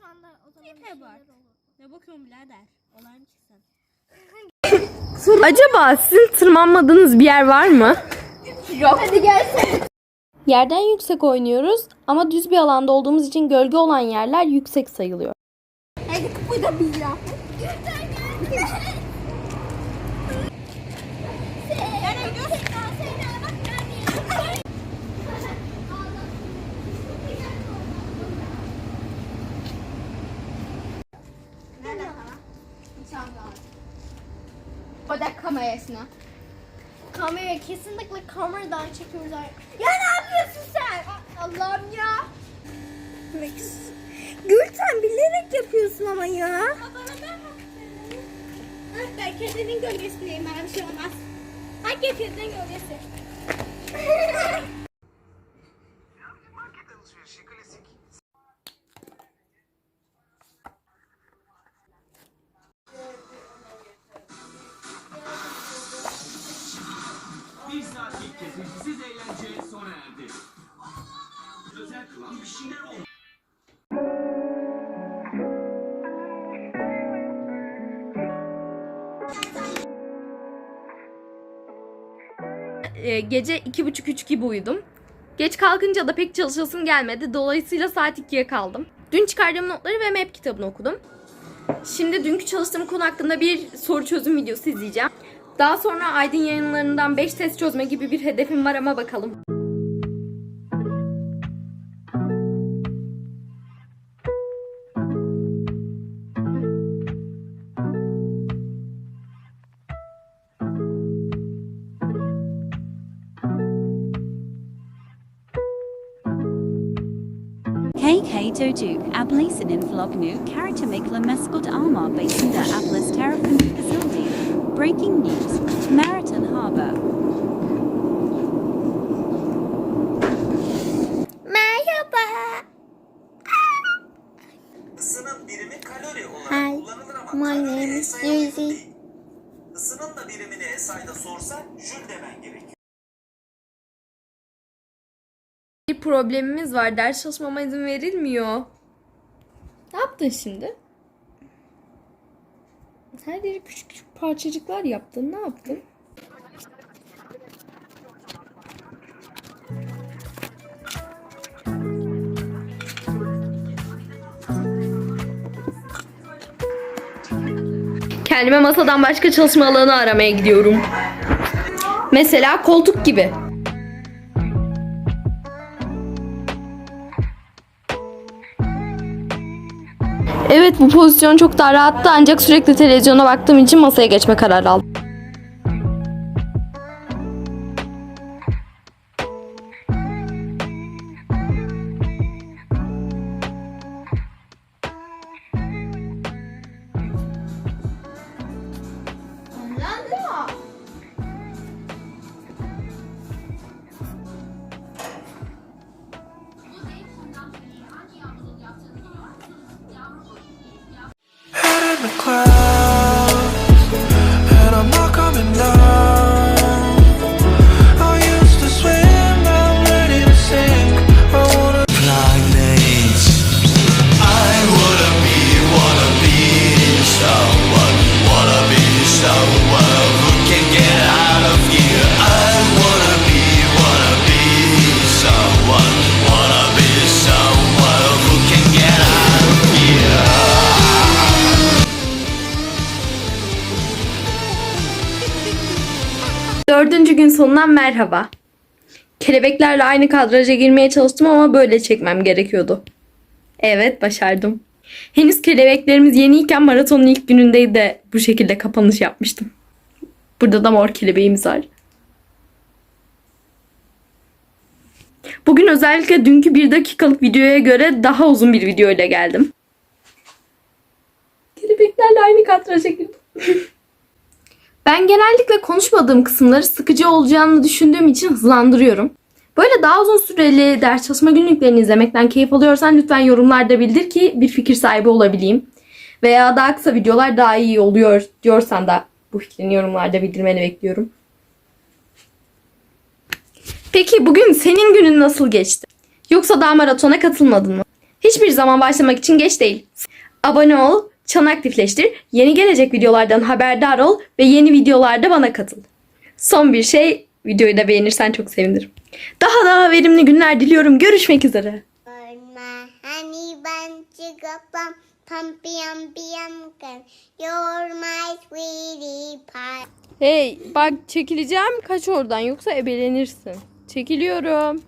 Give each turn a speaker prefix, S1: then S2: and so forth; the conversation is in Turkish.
S1: şu anda o zaman bir şeyler
S2: bak.
S1: olur.
S2: Ne bakıyorsun birader? Olan çıksın.
S3: Acaba sizin tırmanmadığınız bir yer var mı?
S1: Hadi gelsene.
S3: Yerden yüksek oynuyoruz ama düz bir alanda olduğumuz için gölge olan yerler yüksek sayılıyor.
S1: Hadi kapıda bir ya. O da kamerasına. Kamera kesinlikle kameradan çekiyoruz. Ya ne yapıyorsun sen? Allah'ım ya. Gülten bilerek yapıyorsun ama ya. Ben kedinin gölgesindeyim. Bana bir şey olmaz. Hangi kedinin gölgesi?
S3: Ee, gece iki buçuk üç gibi uyudum. Geç kalkınca da pek çalışasım gelmedi. Dolayısıyla saat 2'ye kaldım. Dün çıkardığım notları ve map kitabını okudum. Şimdi dünkü çalıştığım konu hakkında bir soru çözüm videosu izleyeceğim. Daha sonra Aydın yayınlarından 5 test çözme gibi bir hedefim var ama bakalım.
S4: KK Dojuk, Ablacenin Vlognu, Karatamikla Mescot Alma Basında Ablis Terrafin Facility. Breaking news, Marathon Harbour.
S1: Merhaba.
S5: Isının birimi kalori olarak
S1: Hi,
S5: kullanılır ama
S1: my
S5: kalori
S1: name is
S5: SI'ye
S1: Suzy.
S5: Isının da birimini SI'da sorsa jül
S3: Bir problemimiz var. Ders çalışmama izin verilmiyor. Ne yaptın şimdi? Her yeri küçük küçük parçacıklar yaptın. Ne yaptın? Kendime masadan başka çalışma alanı aramaya gidiyorum. Mesela koltuk gibi. Evet bu pozisyon çok daha rahattı ancak sürekli televizyona baktığım için masaya geçme kararı aldım. Dördüncü gün sonundan merhaba. Kelebeklerle aynı kadraja girmeye çalıştım ama böyle çekmem gerekiyordu. Evet başardım. Henüz kelebeklerimiz yeniyken maratonun ilk günündeydi de bu şekilde kapanış yapmıştım. Burada da mor kelebeğimiz var. Bugün özellikle dünkü bir dakikalık videoya göre daha uzun bir video ile geldim. Kelebeklerle aynı kadraja girdim. Ben genellikle konuşmadığım kısımları sıkıcı olacağını düşündüğüm için hızlandırıyorum. Böyle daha uzun süreli ders çalışma günlüklerini izlemekten keyif alıyorsan lütfen yorumlarda bildir ki bir fikir sahibi olabileyim. Veya daha kısa videolar daha iyi oluyor diyorsan da bu fikrini yorumlarda bildirmeni bekliyorum. Peki bugün senin günün nasıl geçti? Yoksa daha maratona katılmadın mı? Hiçbir zaman başlamak için geç değil. Abone ol, çan aktifleştir, yeni gelecek videolardan haberdar ol ve yeni videolarda bana katıl. Son bir şey, videoyu da beğenirsen çok sevinirim. Daha daha verimli günler diliyorum. Görüşmek üzere.
S6: my honey bun sugar plum, pumpy umpy umkin. You're my sweetie pie.
S3: Hey bak çekileceğim kaç oradan yoksa ebelenirsin. Çekiliyorum.